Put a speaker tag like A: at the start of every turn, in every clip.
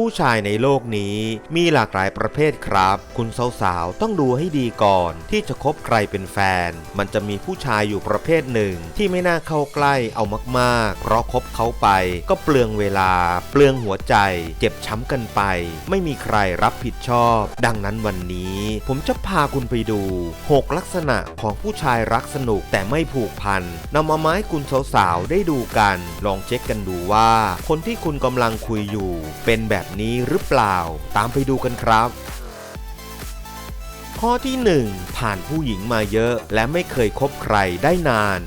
A: ผู้ชายในโลกนี้มีหลากหลายประเภทครับ คุณสาวๆต้องดูให้ดีก่อน ที่จะคบใครเป็นแฟน มันจะมีผู้ชายอยู่ประเภทหนึ่ง ที่ไม่น่าเข้าใกล้เอามากๆ เพราะคบเขาไป ก็เปลืองเวลา เปลืองหัวใจ เจ็บช้ำกันไป ไม่มีใครรับผิดชอบ ดังนั้นวันนี้ ผมจะพาคุณไปดู 6 ลักษณะของผู้ชายรักสนุกแต่ไม่ผูกพันนำมาไม้คุณสาวๆได้ดูกัน ลองเช็คกันดูว่า คนที่คุณกำลังคุยอยู่ เป็นแบบนี้หรือเปล่า ตามไปดูกันครับ ข้อที่ 1 ผ่านผู้หญิงมาเยอะ และไม่เคยคบใครได้นาน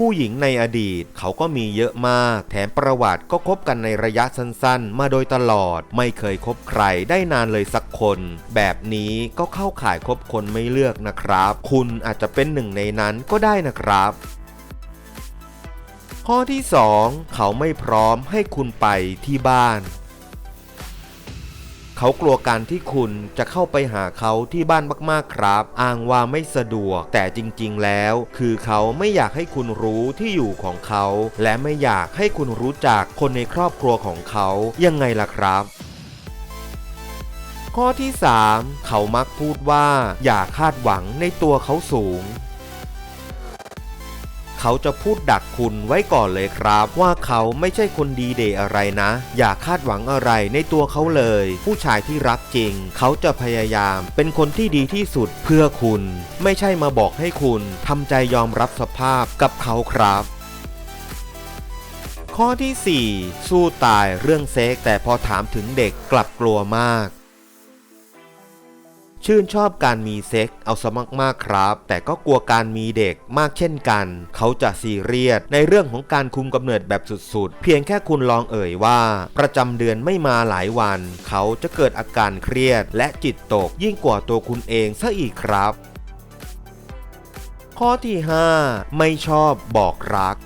A: ผู้หญิงในอดีตเขาก็มีเยอะมาก แถมประวัติก็คบกันในระยะสั้นๆ มาโดยตลอด ไม่เคยคบใครได้นานเลยสักคน แบบนี้ก็เข้าข่ายคบคนไม่เลือกนะครับ คุณอาจจะเป็นหนึ่งในนั้นก็ได้นะครับ ข้อที่ 2 เขาไม่พร้อมให้คุณไปที่บ้าน เขากลัวการที่คุณจะเข้าไปหาเขาที่บ้านมากๆครับ อ้างว่าไม่สะดวก แต่จริงๆแล้ว คือเขาไม่อยากให้คุณรู้ที่อยู่ของเขา และไม่อยากให้คุณรู้จักคนในครอบครัวของเขายังไงล่ะครับข้อที่ 3 เขามักพูดว่าอย่าคาดหวังในตัวเขาสูง เขาจะพูดดักคุณไว้ก่อนเลยครับ ว่าเขาไม่ใช่คนดีเดย์อะไรนะ อย่าคาดหวังอะไรในตัวเขาเลย ผู้ชายที่รักจริง เขาจะพยายามเป็นคนที่ดีที่สุดเพื่อคุณ ไม่ใช่มาบอกให้คุณทำใจยอมรับสภาพกับเขาครับข้อที่ 4 สู้ตายเรื่องเซ็กแต่พอถามถึงเด็กกลับกลัวมาก ชื่นชอบการมีเซ็กเอาซะมากๆครับ แต่ก็กลัวการมีเด็กมากเช่นกัน เขาจะซีเรียสในเรื่องของการคุมกำเนิดแบบสุดๆ เพียงแค่คุณลองเอ่ยว่า ประจำเดือนไม่มาหลายวัน เขาจะเกิดอาการเครียด และจิตตกยิ่งกว่าตัวคุณเองซะอีกครับข้อที่ 5 ไม่ชอบบอกรัก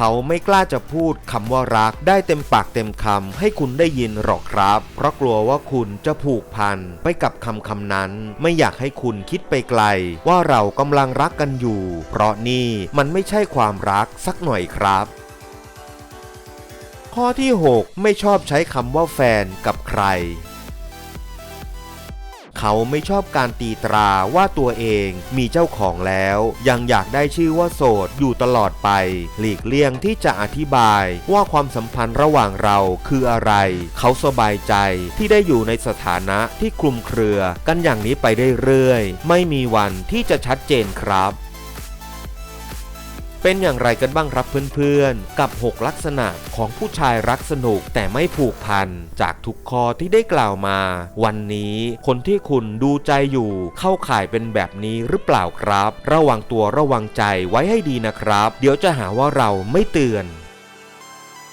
A: เขาไม่กล้าจะพูดคำว่ารักได้เต็มปากเต็มคำให้คุณได้ยินหรอกครับ เพราะกลัวว่าคุณจะผูกพันไปกับคำคำนั้น ไม่อยากให้คุณคิดไปไกล ว่าเรากำลังรักกันอยู่ เพราะนี่มันไม่ใช่ความรักสักหน่อยครับข้อที่ 6 ไม่ชอบใช้คำว่าแฟนกับใคร เขาไม่ชอบการตีตราว่าตัวเองมีเจ้าของแล้ว ยังอยากได้ชื่อว่าโสดอยู่ตลอดไป หลีกเลี่ยงที่จะอธิบายว่าความสัมพันธ์ระหว่างเราคืออะไร เขาสบายใจที่ได้อยู่ในสถานะที่คลุมเครือกันอย่างนี้ไปเรื่อยๆไม่มีวันที่จะชัดเจนครับ เป็นอย่างไรกันบ้างครับเพื่อนๆ กับ 6 ลักษณะของผู้ชายรักสนุกแต่ไม่ผูกพัน จากทุกข้อที่ได้กล่าวมา วันนี้คนที่คุณดูใจอยู่เข้าข่ายเป็นแบบนี้หรือเปล่าครับ ระวังตัวระวังใจไว้ให้ดีนะครับ เดี๋ยวจะหาว่าเราไม่เตือน